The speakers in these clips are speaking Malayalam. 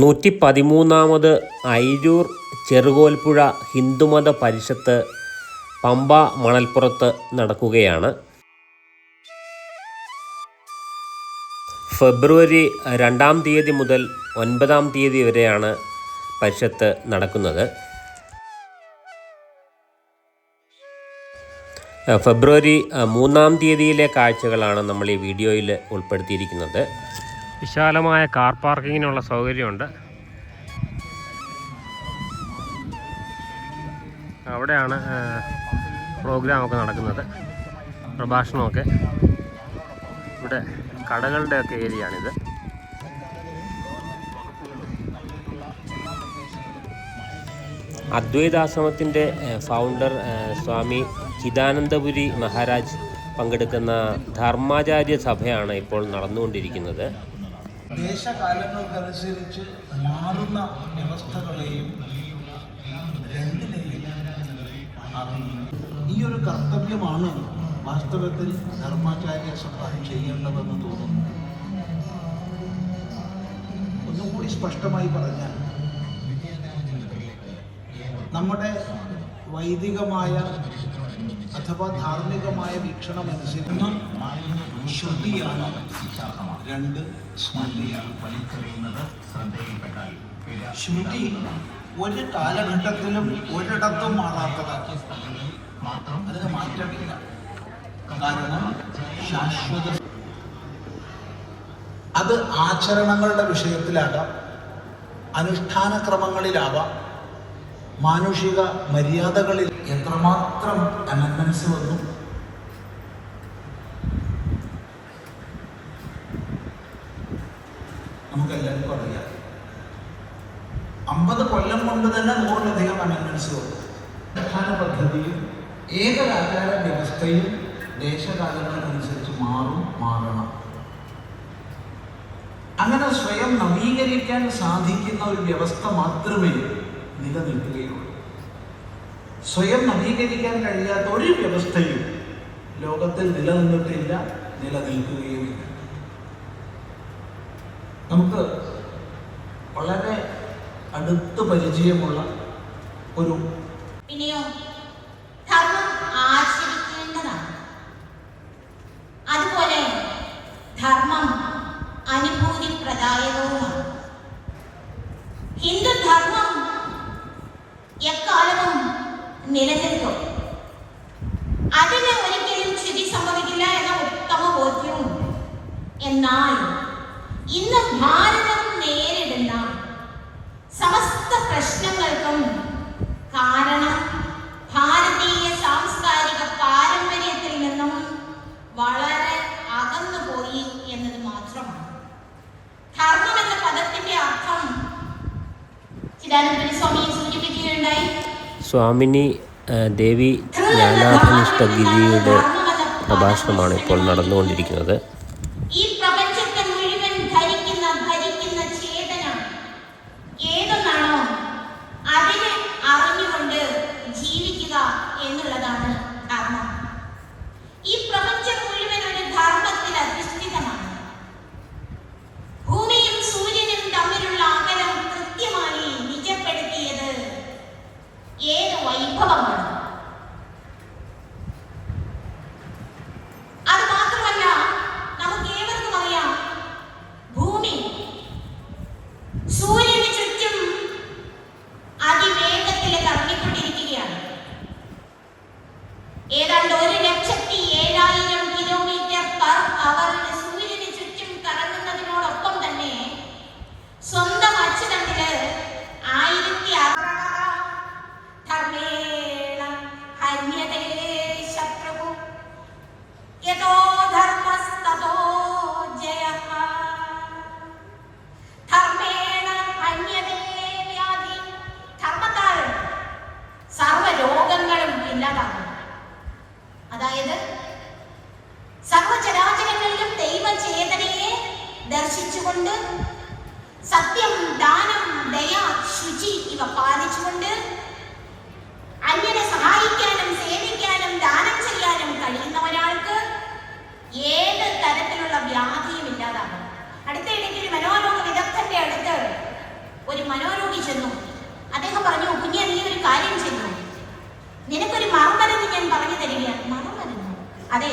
നൂറ്റി പതിമൂന്നാമത് ഐരൂർ ചെറുകോൽപ്പുഴ ഹിന്ദുമത പരിഷത്ത് പമ്പ മണൽപ്പുറത്ത് നടക്കുകയാണ്. ഫെബ്രുവരി രണ്ടാം തീയതി മുതൽ ഒൻപതാം തീയതി വരെയാണ് പരിഷത്ത് നടക്കുന്നത്. ഫെബ്രുവരി മൂന്നാം തീയതിയിലെ കാഴ്ചകളാണ് നമ്മൾ ഈ വീഡിയോയിൽ ഉൾപ്പെടുത്തിയിരിക്കുന്നത്. വിശാലമായ കാർ പാർക്കിങ്ങിനുള്ള സൗകര്യമുണ്ട്. അവിടെയാണ് പ്രോഗ്രാമൊക്കെ നടക്കുന്നത്. പ്രഭാഷണമൊക്കെ. ഇവിടെ കടകളുടെയൊക്കെ ഏരിയയാണിത്. അദ്വൈതാശ്രമത്തിന്റെ ഫൗണ്ടർ സ്വാമി ചിദാനന്ദപുരി മഹാരാജ് പങ്കെടുക്കുന്ന ധർമാചാര്യ സഭയാണ് ഇപ്പോൾ നടന്നുകൊണ്ടിരിക്കുന്നത്. ദേശകാലങ്ങൾക്കനുസരിച്ച് മാറുന്ന വ്യവസ്ഥകളെയും ഈ ഒരു കർത്തവ്യമാണ് വാസ്തവത്തിൽ ധർമാചാര്യ സഭ ചെയ്യേണ്ടതെന്ന് തോന്നുന്നു. ഒന്നും കൂടി സ്പഷ്ടമായി പറഞ്ഞാൽ നമ്മുടെ വൈദികമായ അഥവാ ധാർമ്മികമായ വീക്ഷണം അനുസരിച്ച് ശ്രുതിയാണ് രണ്ട് സ്മൃതിയാണ് ശ്രുതി ഒരു കാലഘട്ടത്തിലും ഒരിടത്തും മാത്രം അതിന് മാറ്റമില്ല. കാരണം ശാശ്വത അത് ആചരണങ്ങളുടെ വിഷയത്തിലാകാം അനുഷ്ഠാന ക്രമങ്ങളിലാവാം മാനുഷിക മര്യാദകളിൽ എത്രമാത്രം അമെൻമെന്റ്സ് വന്നു നമുക്ക് എല്ലാവർക്കും അമ്പത് കൊല്ലം കൊണ്ട് തന്നെ നൂറിലധികം അമെൻമെന്റ്സ് പ്രധാന പദ്ധതിയും ഏതൊരാചാര വ്യവസ്ഥയും ദേശകാലങ്ങൾക്കനുസരിച്ച് മാറും മാറണം. അങ്ങനെ സ്വയം നവീകരിക്കാൻ സാധിക്കുന്ന ഒരു വ്യവസ്ഥ മാത്രമേ നിലനിൽക്കുകയുള്ളൂ. സ്വയം നവീകരിക്കാൻ കഴിയാത്ത ഒരു വ്യവസ്ഥയും ലോകത്തിൽ നിലനിന്നിട്ടില്ല നിലനിൽക്കുകയുമില്ല. നമുക്ക് അടുത്ത് പരിചയമുള്ള ഒരു പിന്നെയോ ധർമ്മം ആചരിക്കേണ്ടതാണ് അതുപോലെ ധർമ്മം അനുഭൂതി പ്രദായകവുമാണ് ഹിന്ദുധർമ്മം എക്കാലവും നിലനിൽക്കും. അതിന് ഒരിക്കലും സ്ഥിതി സംഭവിക്കില്ല എന്ന ഉത്തമ ബോധ്യവും എന്നാൽ ഇന്ന് ഭാരതം പ്രശ്നങ്ങൾക്കും കാരണം ഭാരതീയ സാംസ്കാരിക പാരമ്പര്യത്തിൽ നിന്നും വളരെ അകന്നുപോയി എന്നത് മാത്രമാണ്. ധർമ്മം എന്ന പദത്തിന്റെ അർത്ഥം ചിദാനന്ദ സ്വാമി സൂചിപ്പിക്കുകയുണ്ടായി. സ്വാമിനി ദേവി ദേവി ജ്ഞാനാഭനിഷ്ടഗിരിയുടെ പ്രഭാഷണമാണ് ഇപ്പോൾ നടന്നുകൊണ്ടിരിക്കുന്നത്. ഒരു മനോരോഗ ചെന്നു. അദ്ദേഹം പറഞ്ഞു കുഞ്ഞെ നീ ഒരു കാര്യം ചെയ്തു നിനക്കൊരു മറുമരുന്ന് ഞാൻ പറഞ്ഞു തരികയാണ്. മറുമരുന്ന് അതെ.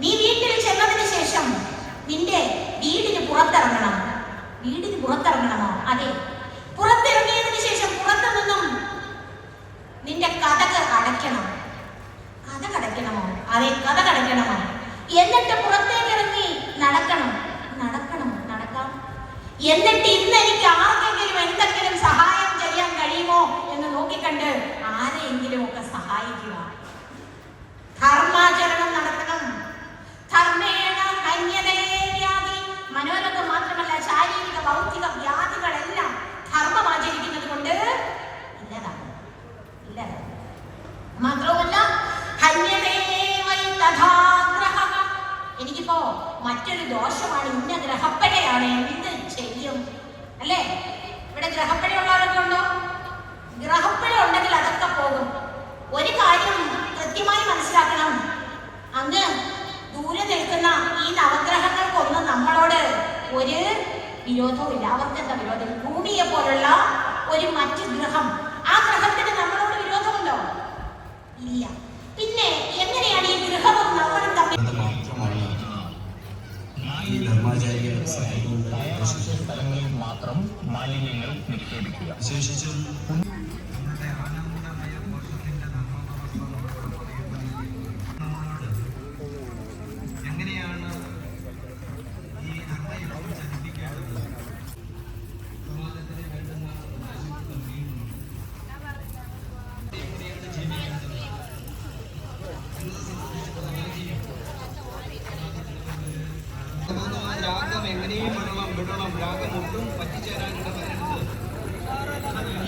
നീ വീട്ടിൽ ചെന്നതിന് ശേഷം നിന്റെ വീടിന് പുറത്തിറങ്ങണം. വീടിന് പുറത്തിറങ്ങണമോ? അതെ. പുറത്തിറങ്ങിയതിന് ശേഷം പുറത്തു നിന്നും നിന്റെ കഥക് അടയ്ക്കണം. കഥ കടയ്ക്കണമോ അതെ കഥ കടയ്ക്കണമോ എന്നിട്ട് പുറത്തേക്ക് ഇറങ്ങി നടക്കണം. നടക്കണം. നടക്കാം. എന്നിട്ട് ഇന്ന് എനിക്ക് ആർക്കെങ്കിലും എന്തെങ്കിലും സഹായം ചെയ്യാൻ കഴിയുമോ എന്ന് നോക്കിക്കണ്ട് ആരെയെങ്കിലും ഒക്കെ സഹായിക്കുക. ധർമാചരണം നടത്തണം. ധർമ്മേണ ഹന്യതേ വ്യാധി മനോരോഗം മാത്രമല്ല ശാരീരിക ഭൗതിക വ്യാധികളെല്ലാം ധർമ്മം ആചരിക്കുന്നത് കൊണ്ട് ഇല്ലതാണ്. ഇല്ലതാകും മാത്രവുമല്ല ഹന്യതേ വൈ തഥാഗ്രഹഃ. എനിക്കിപ്പോ മറ്റൊരു ദോഷമാണ് ഇന്ന ഗ്രഹപ്പഴയാണ് എന്ത് ചെയ്യും? അല്ലേ? ഇവിടെ ഗ്രഹപ്പഴയുള്ളവരൊക്കെ ഉണ്ടോ? ഗ്രഹപ്പഴ ഉണ്ടെങ്കിൽ അതൊക്കെ പോകും. ഒരു കാര്യം കൃത്യമായി മനസ്സിലാക്കണം. അങ്ങ് ദൂരെ നിൽക്കുന്ന ഈ നവഗ്രഹങ്ങൾക്കൊന്നും നമ്മളോട് ഒരു വിരോധവും ഇല്ല അവർക്ക് എന്താ വിരോധം ഭൂമിയെ പോലുള്ള ഒരു മറ്റ് ഗ്രഹം. ആ ഗ്രഹത്തിന് നമ്മളോട് വിരോധമുണ്ടോ? ഇല്ല. പിന്നെ എങ്ങനെയാണ് ഈ ഗ്രഹവും നമ്മളും തമ്മിൽ മാത്രം മാലിന്യങ്ങൾ നിക്ഷേപിക്കുക. വിശേഷിച്ചും എങ്ങനെയാണ് ഈ രാഗം എങ്ങനെയും വിടണം. രാഗം ഒട്ടും പറ്റിച്ചേരാൻ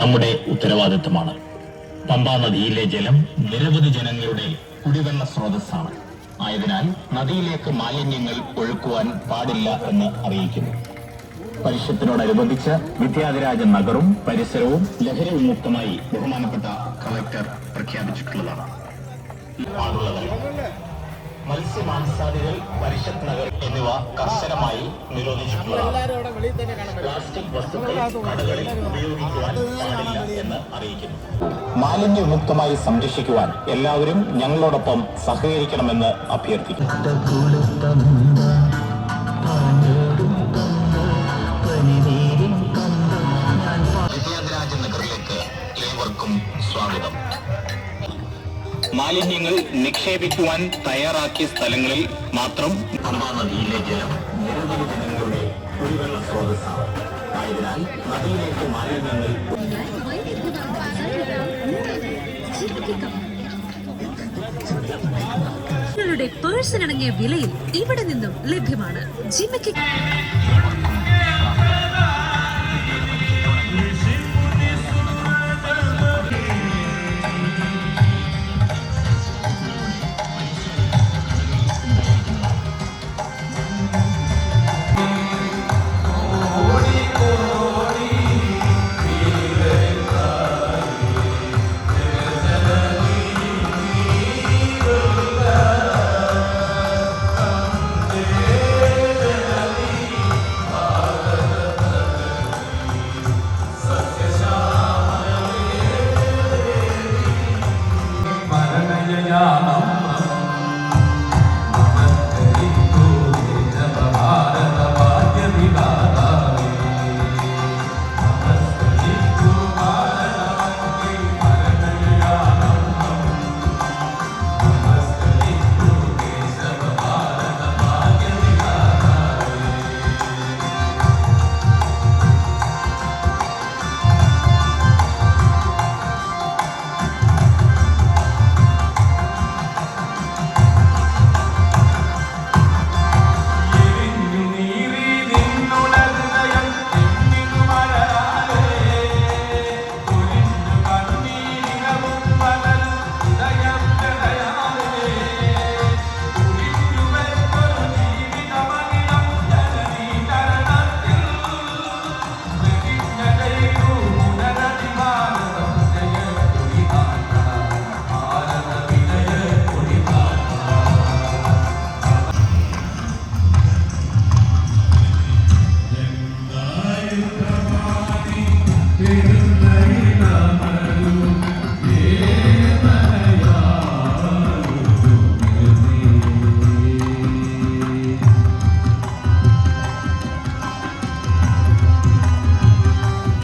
നമ്മുടെ ഉത്തരവാദിത്വമാണ്. പമ്പാ നദിയിലെ ജലം നിരവധി ജനങ്ങളുടെ കുടിവെള്ള സ്രോതസ്സാണ്. ആയതിനാൽ നദിയിലേക്ക് മാലിന്യങ്ങൾ ഒഴുക്കുവാൻ പാടില്ല എന്ന് അറിയിക്കുന്നു. പരിഷത്തിനോടനുബന്ധിച്ച് വിദ്യാധിരാജൻ നഗറും പരിസരവും ലഹരി വിമുക്തമായി ബഹുമാനപ്പെട്ട കളക്ടർ പ്രഖ്യാപിച്ചിട്ടുള്ളതാണ്. മത്സ്യമാംസാദികൾ പരിഷത്ത് നഗർ എന്നിവ കർശനമായി നിരോധിച്ചിട്ടുള്ളതാണ്. പ്ലാസ്റ്റിക് വസ്തുക്കൾ കടകളിൽ ഉപയോഗിക്കുവാൻ പാടില്ല എന്ന് അറിയിക്കുന്നു. മാലിന്യ വിമുക്തമായി സംരക്ഷിക്കുവാൻ എല്ലാവരും ഞങ്ങളോടൊപ്പം സഹകരിക്കണമെന്ന് അഭ്യർത്ഥിക്കുന്നു. മാലിന്യങ്ങൾ നിക്ഷേപിക്കുവാൻ തയ്യാറാക്കിയ സ്ഥലങ്ങളിൽ മാത്രം പമ്പാ നദിയിലെ ജലം നിരവധി ജനങ്ങളുടെ കുടിവെള്ള സ്രോതസ്സാണ്. ആയതിനാൽ നദിയിലേക്ക് മാലിന്യങ്ങൾ നിങ്ങളുടെ പേഴ്സണടങ്ങിയ വിലയിൽ ഇവിടെ നിന്നും ലഭ്യമാണ് ജിമ്മിക്ക്